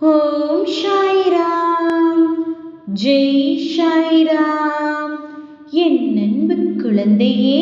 ஓம் சாய்ராம். ஜெய் சாய்ராம். என் அன்பு குழந்தையே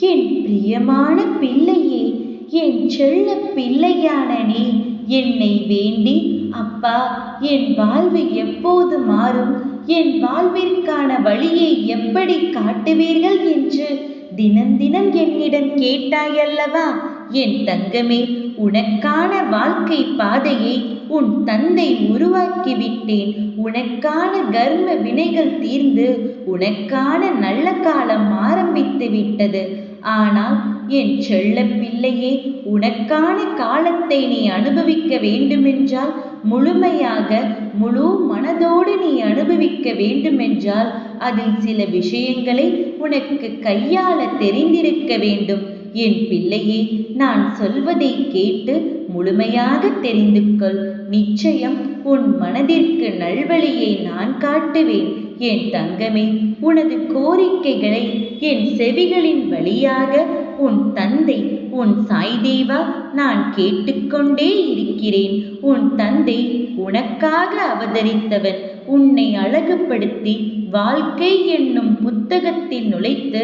என் பிரியமான பிள்ளையே என் செல்ல பிள்ளையான நீ என்னை வேண்டி அப்பா என் வாழ்வு எப்போது மாறும்? என் வாழ்விற்கான வழியை எப்படி காட்டுவீர்கள் என்று தினம் தினம் என்னிடம் கேட்டாயல்லவா? என் தங்கமே உனக்கான வாழ்க்கை பாதையை உன் தந்தை உருவாக்கிவிட்டேன். உனக்கான கர்ம வினைகள் தீர்ந்து உனக்கான நல்ல காலம் ஆரம்பித்து விட்டது. ஆனால் என் செல்ல பிள்ளையே உனக்கான காலத்தை நீ அனுபவிக்க வேண்டுமென்றால் முழுமையாக முழு மனதோடு நீ அனுபவிக்க வேண்டுமென்றால் அதில் சில விஷயங்களை உனக்கு கையாள தெரிந்திருக்க வேண்டும். என் பிள்ளையே நான் சொல்வதை கேட்டு முழுமையாக தெரிந்து கொள் நிச்சயம் உன் மனதிற்கு நல்வழியை நான் காட்டுவேன். என் தங்கமே உனது கோரிக்கைகளை என் செவிகளின் வழியாக உன் தந்தை உன் சாய்தேவா நான் கேட்டுக்கொண்டே இருக்கிறேன். உன் தந்தை உனக்காக அவதரித்தவன் உன்னை அழகுபடுத்தி வாழ்க்கை என்னும் புத்தகத்தில் நுழைத்து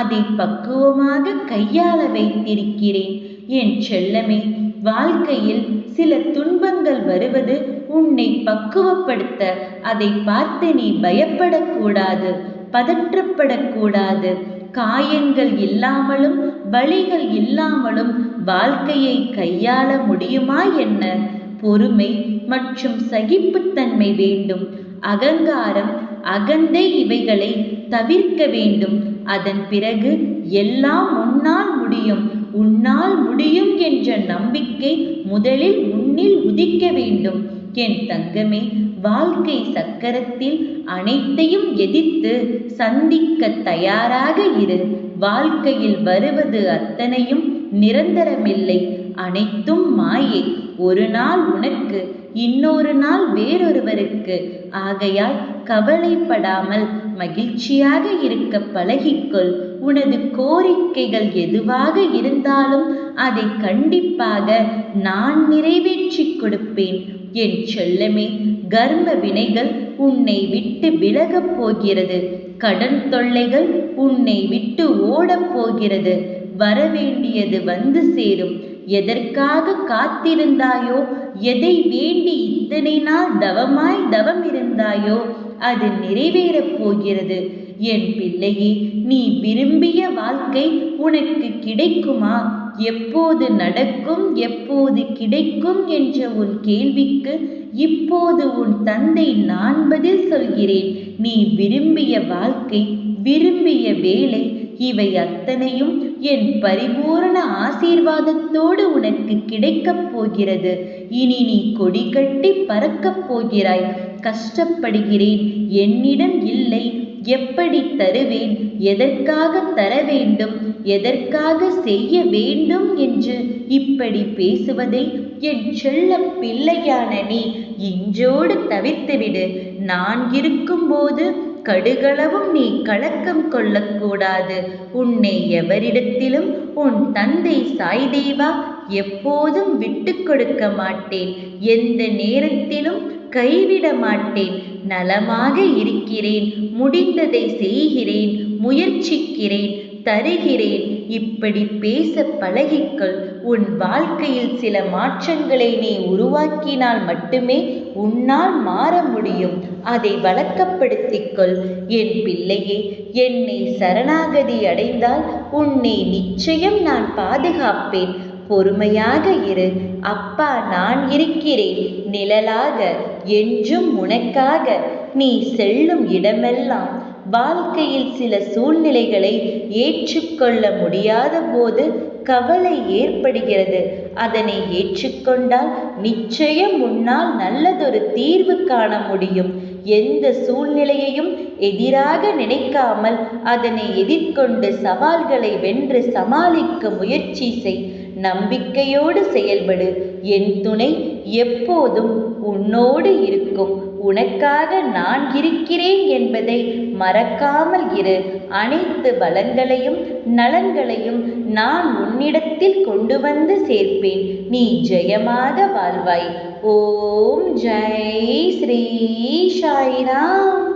அதை பக்குவமாக கையாள வைத்திருக்கிறேன். என் செல்லமே வாழ்க்கையில் சில துன்பங்கள் வருவது உன்னை பக்குவப்படுத்த அதை பார்த்து நீ பயப்படக்கூடாது பதற்றப்படக்கூடாது. காயங்கள் இல்லாமலும் வழிகள் இல்லாமலும் வாழ்க்கையை கையாள முடியுமா என்ன? பொறுமை மற்றும் சகிப்புத்தன்மை வேண்டும். அகங்காரம் அகந்தை இவைகளை தவிர்க்க வேண்டும். அதன் பிறகு எல்லாம் உன்னால் முடியும். உன்னால் முடியும் என்ற நம்பிக்கை முதலில் உன்னில் உதிக்க வேண்டும். என் தங்கமே வாழ்க்கை சக்கரத்தில் அனைத்தையும் எதிர்த்து சந்திக்க தயாராக இரு. வாழ்க்கையில் வருவது அத்தனையும் நிரந்தரமில்லை. அனைத்தும் மாயை. ஒரு நாள் உனக்கு இன்னொரு நாள் வேறொருவருக்கு. ஆகையால் கவலைப்படாமல் மகிழ்ச்சியாக இருக்க பழகிக்கொள். உனது கோரிக்கைகள் எதுவாக இருந்தாலும் அதை கண்டிப்பாக நான் நிறைவேற்றி கொடுப்பேன். என் செல்லமே கர்ம வினைகள் உன்னை விட்டு விலகப் போகிறது. கடன் தொல்லைகள் உன்னை விட்டு ஓடப் போகிறது. வரவேண்டியது வந்து சேரும். எதற்காக காத்திருந்தாயோ எதை வேண்டி இத்தனை நாள் தவமாய் தவம் இருந்தாயோ அது நிறைவேறப் போகிறது. என் பிள்ளையே நீ விரும்பிய வாழ்க்கை உனக்கு கிடைக்குமா? எப்போது நடக்கும் எப்போது கிடைக்கும் என்ற உன் கேள்விக்கு இப்போது உன் தந்தை நான் பதில் சொல்கிறேன். நீ விரும்பிய வாழ்க்கை விரும்பிய வேலை இவை அத்தனையும் என் பரிபூரண ஆசீர்வாதத்தோடு உனக்கு கிடைக்கப் போகிறது. இனி நீ கொடி கட்டி பறக்கப் போகிறாய். கஷ்டப்படுகிறேன். என்னிடம் இல்லை. எப்படி தருவேன்? எதற்காக தர வேண்டும்? எதற்காக செய்ய வேண்டும் என்று இப்படி பேசுவதை என் செல்ல பிள்ளையான நீ இன்றோடு தவிர்த்துவிடு. நான் இருக்கும்போது கடுகளவும் நீ கலக்கம் கொள்ளக்கூடாது. உன்னை எவரிடத்திலும் உன் தந்தை சாய்தேவா எப்போதும் விட்டு கொடுக்க மாட்டேன். எந்த நேரத்திலும் கைவிட மாட்டேன். நலமாக இருக்கிறேன். முடிந்ததை செய்கிறேன். முயற்சிக்கிறேன். தருகிறேன். இப்படி பேச பழகிக்கொள். உன் வாழ்க்கையில் சில மாற்றங்களை நீ உருவாக்கினால் மட்டுமே உன்னால் மாற முடியும். அதை வழக்கப்படுத்திக்கொள். என் பிள்ளையே என்னை சரணாகதி அடைந்தால் உன்னை நிச்சயம் நான் பாதுகாப்பேன். பொறுமையாக இரு. அப்பா நான் இருக்கிறேன். நிழலாக என்றும் உனக்காக. நீ செல்லும் இடமெல்லாம் வாழ்க்கையில் சில சூழ்நிலைகளை ஏற்றுக்கொள்ள முடியாத போது கவலை ஏற்படுகிறது. அதனை ஏற்றுக்கொண்டால் நிச்சயம் உன்னால் நல்லதொரு தீர்வு காண முடியும். எந்த சூழ்நிலையையும் எதிராக நினைக்காமல் அதனை எதிர்கொண்டு சவால்களை வென்று சமாளிக்க முயற்சி செய். நம்பிக்கையோடு செயல்படு. என் துணை எப்போதும் உன்னோடு இருக்கும். உனக்காக நான் இருக்கிறேன் என்பதை மறக்காமல் இரு. அனைத்து வளங்களையும் நலன்களையும் நான் உன்னிடத்தில் கொண்டு வந்து சேர்ப்பேன். நீ ஜெயமாக வாழ்வாய். ஓம் ஜெய் ஸ்ரீ சாய்ராம்.